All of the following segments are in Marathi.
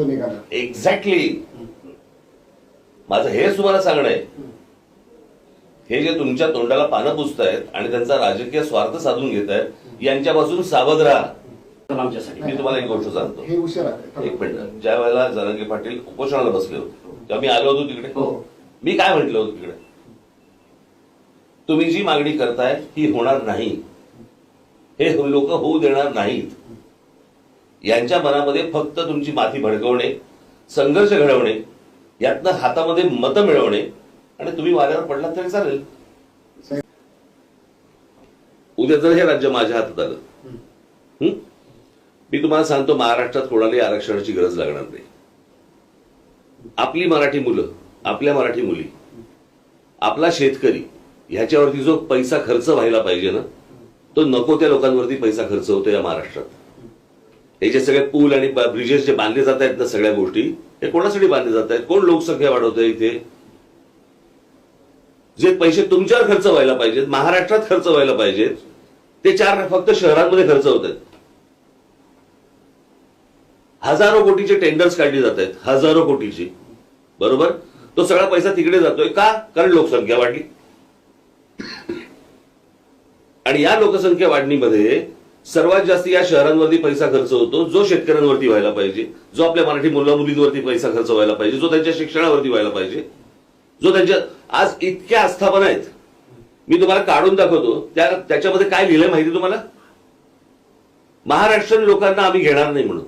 तो निघाला. एक्झॅक्टली माझं हेच तुम्हाला सांगणं आहे. हे जे तुमच्या तोंडाला पानं पुसतायत आणि त्यांचा राजकीय स्वार्थ साधून घेत आहेत यांच्यापासून सावध राहा. आमच्यासाठी. मी तुम्हाला एक गोष्ट सांगतो. हे उशीर एक मिनिट. ज्या वेळेला जरांगे पाटील उपोषणाला बसले होते तेव्हा मी आलो होतो तिकडे. हो. मी काय म्हटलं होतं तिकडे? तुम्ही जी मागणी करताय ही होणार नाही. हे लोक होऊ देणार नाहीत. यांच्या मनामध्ये फक्त तुमची माथी भडकवणे संघर्ष घडवणे यातनं हातामध्ये मतं मिळवणे आणि तुम्ही वाऱ्यावर पडलात तरी चालेल. उद्या जर हे राज्य माझ्या हातात आलं? मी तुम्हाला सांगतो महाराष्ट्रात कोणालाही आरक्षणाची गरज लागणार नाही आपली मराठी मुलं आपल्या मराठी मुली आपला शेतकरी ह्याच्यावरती जो पैसा खर्च व्हायला पाहिजे ना तो नको त्या लोकांवरती पैसा खर्च होतो या महाराष्ट्रात हे जे सगळे पूल आणि ब्रिजेस जे बांधले जात आहेत ना सगळ्या गोष्टी हे कोणासाठी बांधले जात आहेत? कोण लोकसंख्या वाढवत इथे? जे पैसे तुमच्यावर खर्च व्हायला पाहिजेत महाराष्ट्रात खर्च व्हायला पाहिजेत ते चार फक्त शहरांमध्ये खर्च होत आहेत. हजारो कोटीचे टेंडर्स काढले जात आहेत हजारो कोटीची. बरोबर? तो सगळा पैसा तिकडे जातोय. का? कारण लोकसंख्या वाढली. आणि या लोकसंख्या वाढणीमध्ये सर्वात जास्त या शहरांवरती पैसा खर्च होतो जो शेतकऱ्यांवरती व्हायला पाहिजे जो आपल्या मराठी मुला मुलींवरती पैसा खर्च व्हायला पाहिजे जो त्यांच्या शिक्षणावरती व्हायला पाहिजे जो त्यांच्या आज इतक्या आस्थापना आहेत. मी तुम्हाला काढून दाखवतो त्या त्याच्यामध्ये काय लिहिलंय माहिती तुम्हाला? महाराष्ट्रीयन लोकांना आम्ही घेणार नाही म्हणून.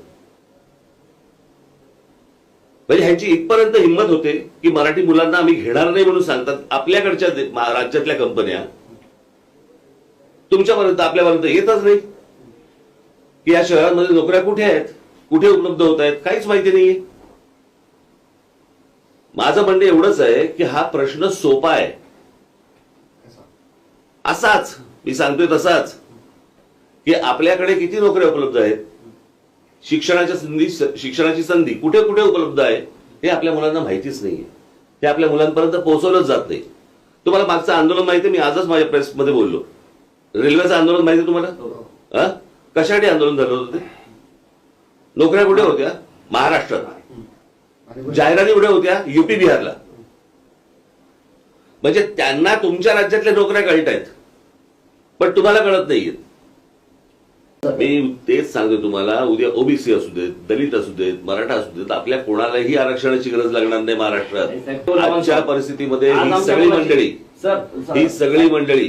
म्हणजे ह्यांची इथपर्यंत हिंमत होते की मराठी मुलांना आम्ही घेणार नाही म्हणून सांगतात आपल्याकडच्या राज्यातल्या कंपन्या तुमच्यापर्यंत आपल्यापर्यंत येतच नाही. की या शहरांमध्ये नोकऱ्या कुठे आहेत? कुठे उपलब्ध होत आहेत? काहीच माहिती नाहीये. माझं म्हणणं एवढंच आहे की हा प्रश्न सोपा आहे. असाच मी सांगतोय तसाच की आपल्याकडे किती नोकऱ्या उपलब्ध आहेत? शिक्षणाच्या संधी शिक्षणाची संधी कुठे कुठे उपलब्ध आहे? हे आपल्या मुलांना माहितीच नाहीये. हे आपल्या मुलांपर्यंत पोहोचवलंच जात नाही. तुम्हाला मागचं आंदोलन माहिती? मी आजच माझ्या प्रेसमध्ये बोललो. रेल्वेचं आंदोलन माहिती आहे तुम्हाला? हा? कशासाठी आंदोलन झालं होतं ते? नोकऱ्या कुठे होत्या? महाराष्ट्रात. जाहिराती कुठे होत्या? युपी बिहारला. म्हणजे त्यांना तुमच्या राज्यातल्या नोकऱ्या कळत आहेत. पण तुम्हाला कळत नाहीये. मी तेच सांगतो तुम्हाला उद्या ओबीसी असू देत दलित असू देत मराठा असू देत आपल्या कोणालाही आरक्षणाची गरज लागणार नाही महाराष्ट्रात. आजच्या परिस्थितीमध्ये ही सगळी मंडळी ही सगळी मंडळी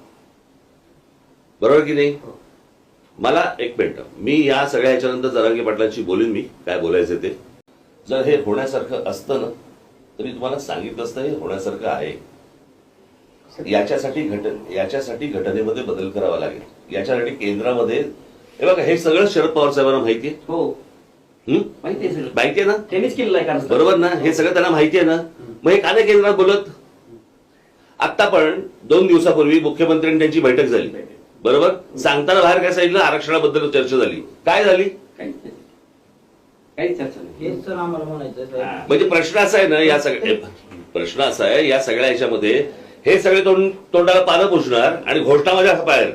बरोबर की नाही? मला एक मिनिट. मी या सगळ्या याच्यानंतर जरांगे पाटलांशी बोलीन मी. काय बोलायचं ते? जर हे होण्यासारखं असतं ना तर मी तुम्हाला सांगितलं असतं हे होण्यासारखं आहे. याच्यासाठी घट याच्यासाठी घटनेमध्ये बदल करावा लागेल. याच्यासाठी केंद्रामध्ये हे बघा हे सगळं शरद पवार साहेबांना माहिती आहे. हो? माहिती आहे सर माहिती आहे ना? त्यांनीच केलेलं आहे कारण. बरोबर ना? हे सगळं त्यांना माहिती आहे ना? मग हे का नाही केंद्रात बोलत? आता पण दोन दिवसापूर्वी मुख्यमंत्र्यांनी त्यांची बैठक झाली. बरोबर? सांगताना बाहेर काय सांगितलं? आरक्षणाबद्दल चर्चा झाली. काय झाली? चर्चा नाही. म्हणजे प्रश्न असा आहे ना या सगळ्या प्रश्न असा आहे या सगळ्या ह्याच्यामध्ये हे सगळे तोंड तोंडाला पानं पुसणार आणि घोषणा माझ्या बाहेर.